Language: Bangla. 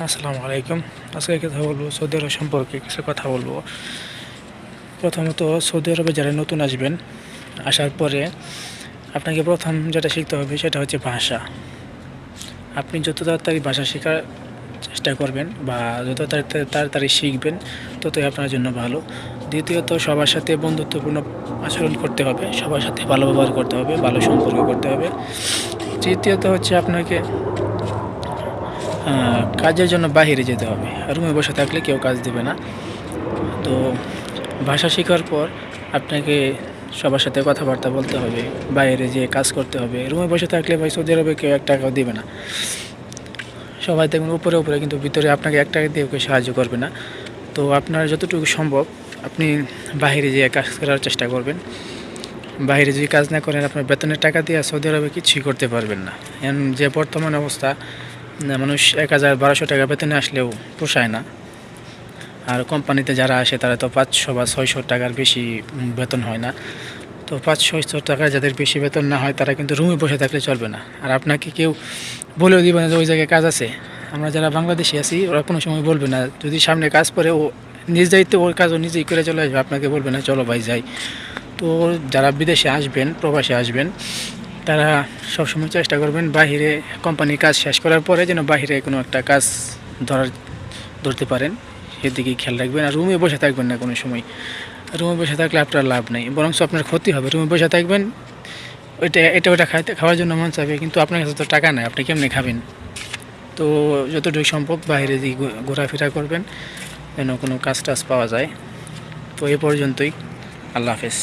আসসালামু আলাইকুম। আজকে কথা বলব? সৌদি আরব সম্পর্কে কিছু কথা বলব। প্রথমত, সৌদি আরবে যারা নতুন আসবেন, আসার পরে আপনাকে প্রথম যেটা শিখতে হবে সেটা হচ্ছে ভাষা। আপনি যত তাড়াতাড়ি ভাষা শেখার চেষ্টা করবেন বা যত তাড়াতাড়ি তাড়াতাড়ি শিখবেন, ততই আপনার জন্য ভালো। দ্বিতীয়ত, সবার সাথে বন্ধুত্বপূর্ণ আচরণ করতে হবে। সবার সাথে ভালো ব্যবহার করতে হবে, ভালো সম্পর্ক করতে হবে। তৃতীয়ত হচ্ছে আপনাকে কাজের জন্য বাইরে যেতে হবে। রুমে বসে থাকলে কেউ কাজ দেবে না। তো ভাষা শেখার পর আপনাকে সবার সাথে কথাবার্তা বলতে হবে, বাইরে যেয়ে কাজ করতে হবে। রুমে বসে থাকলে ভাই সৌদি আরবে কেউ এক টাকাও দেবে না। সবাই দেখবেন উপরে উপরে, কিন্তু ভিতরে আপনাকে এক টাকা দিয়ে কেউ সাহায্য করবে না। তো আপনার যতটুকু সম্ভব আপনি বাইরে যেয়ে কাজ করার চেষ্টা করবেন। বাইরে যদি কাজ না করেন, আপনার বেতনের টাকা দিয়ে সৌদি আরবে কিছুই করতে পারবেন না। যে বর্তমান অবস্থা না, মানুষ এক হাজার বারোশো টাকা বেতনে আসলেও পোষায় না। আর কোম্পানিতে যারা আসে তারা তো পাঁচশো বা ছয়শো টাকার বেশি বেতন হয় না। তো পাঁচ ছয়শো টাকা যাদের বেশি বেতন না হয় তারা কিন্তু রুমে বসে থাকলে চলবে না। আর আপনাকে কেউ বলেও দিবে না যে ওই জায়গায় কাজ আছে। আমরা যারা বাংলাদেশি আছি ওরা কোনো সময় বলবে না। যদি সামনে কাজ করে ও নিজ দায়িত্বে ওর কাজ ও নিজেই করে চলে আসবে। আপনাকে বলবে না চলো ভাই যাই। তো যারা বিদেশে আসবেন প্রবাসে আসবেন তারা সবসময় চেষ্টা করবেন বাহিরে কোম্পানির কাজ শেষ করার পরে যেন বাহিরে কোনো একটা কাজ ধরার, ধরতে পারেন। সেদিকে খেয়াল রাখবেন আর রুমে বসে থাকবেন না কোনো সময়। রুমে বসে থাকলে আপনার লাভ নেই বরং আপনার ক্ষতি হবে। রুমে বসে থাকবেন, ওইটা, এটা ওটা খাইতে, খাওয়ার জন্য মন চাবে কিন্তু আপনার কাছে তো টাকা নেই, আপনি কেমনে খাবেন? তো যতটুকু সম্ভব বাইরে দিয়ে ঘোরাফেরা করবেন, যেন কোনো কাজ টাজ পাওয়া যায়। তো এ পর্যন্তই, আল্লাহ হাফেজ।